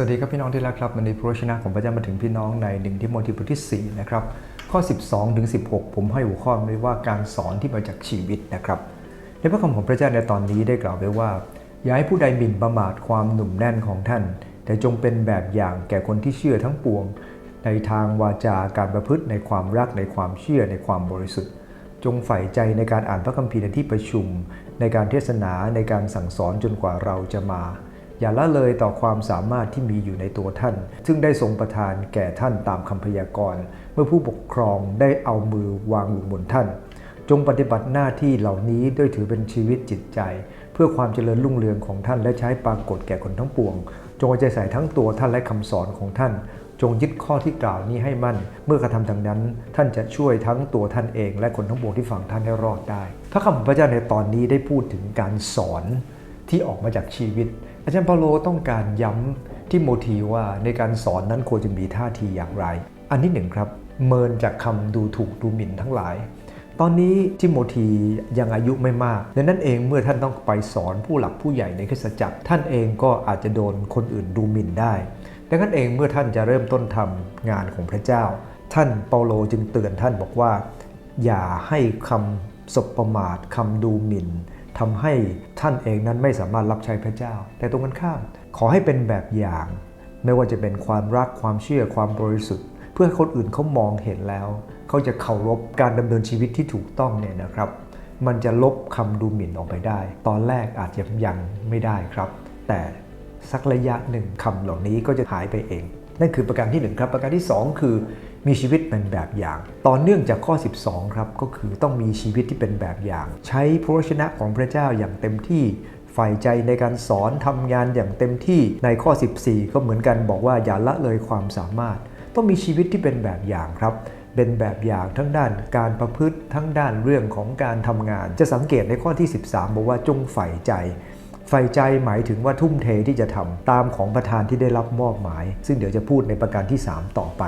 วัสดีครับพี่น้องที่รักครับวันนี้พระวจนะของพระเจ้ามาถึงพี่น้องในหนึ่งทิโมธีบทที่4นะครับข้อ 12ถึง16 ผมให้หัวข้อไว้ว่าการสอนที่มาจากชีวิตนะครับในพระคำของพระเจ้าในตอนนี้ได้กล่าวไว้ว่า อย่าให้ผู้ใดหมิ่นประมาทความหนุ่มแน่นของท่าน แต่จงเป็นแบบอย่างแก่คนที่เชื่อทั้งปวง ในทางวาจาการประพฤติในความรักในความเชื่อในความบริสุทธิ์ จงใฝ่ใจในการอ่านพระคัมภีร์ในที่ประชุม ในการเทศนาในการสั่งสอนจนกว่าเราจะมา อย่าละเลยต่อความสามารถที่มีอยู่ในตัวท่าน ซึ่งได้ทรงประทานแก่ท่านตามคำพยากรณ์เมื่อผู้ปกครองได้เอามือวางอยู่บนท่าน จงปฏิบัติหน้าที่เหล่านี้ด้วยถือเป็นชีวิตจิตใจ เพื่อความเจริญรุ่งเรืองของท่านและใช้ปรากฏแก่คนทั้งปวง จงใจใส่ทั้งตัวท่านและคำสอนของท่าน จงยึดข้อที่กล่าวนี้ให้มั่น เมื่อกระทำดังนั้น ท่านจะช่วยทั้งตัวท่านเอง และคนทั้งปวงที่ฟังท่านให้รอดได้ พระคำของพระเจ้าในตอนนี้ได้พูดถึงการสอนที่ออกมาจากชีวิต อาจารย์เปาโลต้องการย้ำที่โมทีว่าในการสอนนั้นควรจะมีท่าทีอย่างไร อันที่หนึ่งครับ เมินจากคำดูถูกดูหมิ่นทั้งหลาย ตอนนี้ทิโมธียังอายุไม่มากดังนั้นเองเมื่อท่านต้องไปสอนผู้หลักผู้ใหญ่ในคริสตจักร ท่านเองก็อาจจะโดนคนอื่นดูหมิ่นได้ดังนั้นเองเมื่อท่านจะเริ่มต้นทำงานของพระเจ้า ท่านเปาโลจึงเตือนท่านบอกว่า อย่าให้คำสบประมาทคำดูหมิ่น ทำให้ท่านเองนั้นไม่สามารถรับใช้พระเจ้า แต่ตรงกันข้าม ขอให้เป็นแบบอย่าง ไม่ว่าจะเป็นความรักความเชื่อความบริสุทธิ์ เพื่อให้คนอื่นเขามองเห็นแล้ว เขาจะเคารพการดำเนินชีวิตที่ถูกต้องเนี่ยนะครับ มันจะลบคำดูหมิ่นออกไปได้ ตอนแรกอาจจะยังไม่ได้ครับ แต่สักระยะหนึ่งคำเหล่านี้ก็จะหายไปเอง นั่นคือประการที่หนึ่งครับ ประการที่สองคือมีชีวิตเป็นแบบอย่าง ต่อเนื่องจากข้อ 12 ครับ ก็คือต้องมีชีวิตที่เป็นแบบอย่าง ใช้พระวจนะของพระเจ้าอย่างเต็มที่ใฝ่ใจในการสอนทำงานอย่างเต็มที่ในข้อ 14 ก็เหมือนกันบอกว่าอย่าละเลยความสามารถ ต้องมีชีวิตที่เป็นแบบอย่างครับเป็นแบบอย่างทั้งด้านการประพฤติทั้งด้านเรื่องของการทำงาน จะสังเกตในข้อที่ 13 บอกว่าจงใฝ่ใจ ใฝ่ใจหมายถึงว่าทุ่มเทที่จะทำตามของประธานที่ได้รับมอบหมาย ซึ่งเดี๋ยวจะพูดในประการที่ 3 ต่อไป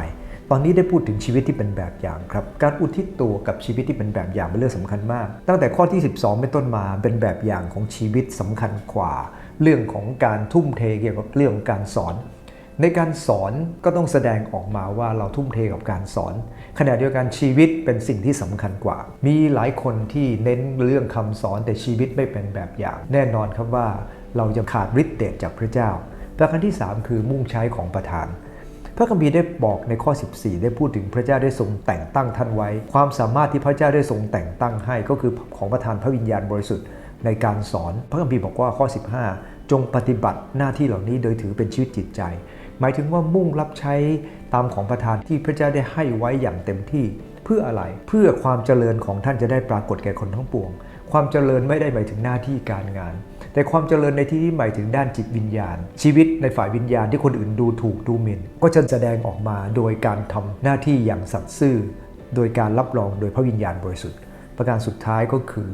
ตอนนี้ได้พูดถึงชีวิตที่เป็นแบบอย่างครับ การอุทิศตัวกับชีวิตที่เป็นแบบอย่างเป็นเรื่องสำคัญมาก ตั้งแต่ข้อที่ 12 เป็นต้นมาเป็นแบบอย่างของชีวิตสำคัญกว่า เรื่องของการทุ่มเทเกี่ยวกับเรื่องการสอน ในการสอนก็ต้องแสดงออกมาว่าเราทุ่มเทกับการสอน ขณะเดียวกันชีวิตเป็นสิ่งที่สำคัญกว่า มีหลายคนที่เน้นเรื่องคำสอนแต่ชีวิตไม่เป็นแบบอย่าง แน่นอนครับว่าเราจะขาดฤทธิ์เดชจากพระเจ้า ประการที่ 3 คือมุ่งใช้ของประธาน พระคัมภีร์ได้บอกในข้อ 14 ได้พูดถึงพระเจ้าได้ทรงแต่งตั้งท่านไว้ ความสามารถที่พระเจ้าได้ทรงแต่งตั้งให้ก็คือของประทานพระวิญญาณบริสุทธิ์ในการสอน พระคัมภีร์บอกว่าข้อ 15 จงปฏิบัติหน้าที่เหล่านี้โดยถือเป็นชีวิตจิตใจ หมายถึงว่ามุ่งรับใช้ตามของประทานที่พระเจ้าได้ให้ไว้อย่างเต็มที่ เพื่ออะไรเพื่อความเจริญของท่านจะได้ปรากฏแก่คนทั้งปวง ความเจริญไม่ได้หมายถึงหน้าที่การงาน แต่ความเจริญในที่นี้หมายถึงด้านจิตวิญญาณ ชีวิตในฝ่ายวิญญาณที่คนอื่นดูถูกดูหมิ่น ก็จะแสดงออกมาโดยการทำหน้าที่อย่างสัตย์ซื่อ โดยการรับรองโดยพระวิญญาณบริสุทธิ์ ประการสุดท้ายก็คือ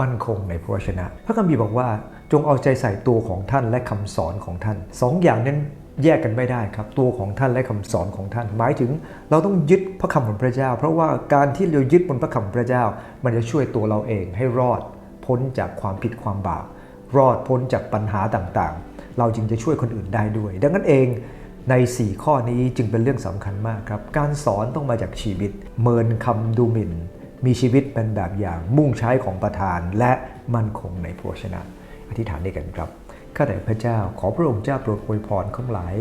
มั่นคงในพระวจนะ พระคัมภีร์บอกว่าจงเอาใจใส่ตัวของท่านและคำสอนของท่านสองอย่างนั้น แยกกันไม่ได้ครับ ตัวของท่านและคำสอนของท่าน หมายถึงเราต้องยึดพระคำของพระเจ้า เพราะว่าการที่เรายึดบนพระคำของพระเจ้า มันจะช่วยตัวเราเองให้รอดพ้นจากความผิดความบาปรอดพ้นจากปัญหาต่างๆ เราจึงจะช่วยคนอื่นได้ด้วย ดังนั้นเองใน 4 ข้อนี้จึงเป็นเรื่องสำคัญมากครับ การสอนต้องมาจากชีวิต เมินคำดูหมิ่น มีชีวิตเป็นแบบอย่างมุ่งใช้ของประทานและมั่นคงในพระวจนะ อธิษฐานด้วยกันครับ ข้าแต่พระเจ้าขอพระองค์เจ้าโปรดอวยพรข้างหลาย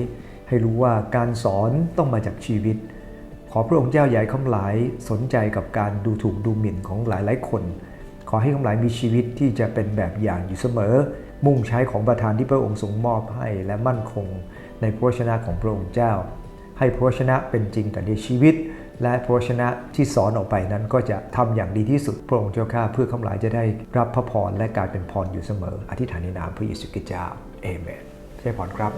ให้รู้ว่าการสอนต้องมาจากชีวิต ขอพระองค์เจ้าใหญ่ข้างหลายสนใจกับการดูถูกดูหมิ่นของหลายหลายๆคน ขอให้ข้างหลายมีชีวิตที่จะเป็นแบบอย่างอยู่เสมอ มุ่งใช้ของประทานที่พระองค์ทรงมอบให้และมั่นคง ในพระวจนะของพระองค์เจ้า ให้พระวจนะเป็นจริงแต่ในชีวิต และพระชนะที่สอนออกไปนั้นก็จะทำอย่างดีที่สุดพระองค์เจ้าข้าเพื่อข้าหลายจะได้รับพระพรและกลายเป็นพรอยู่เสมอ อธิษฐานในนามพระเยซูคริสต์เจ้าเอเมนใช่พรครับ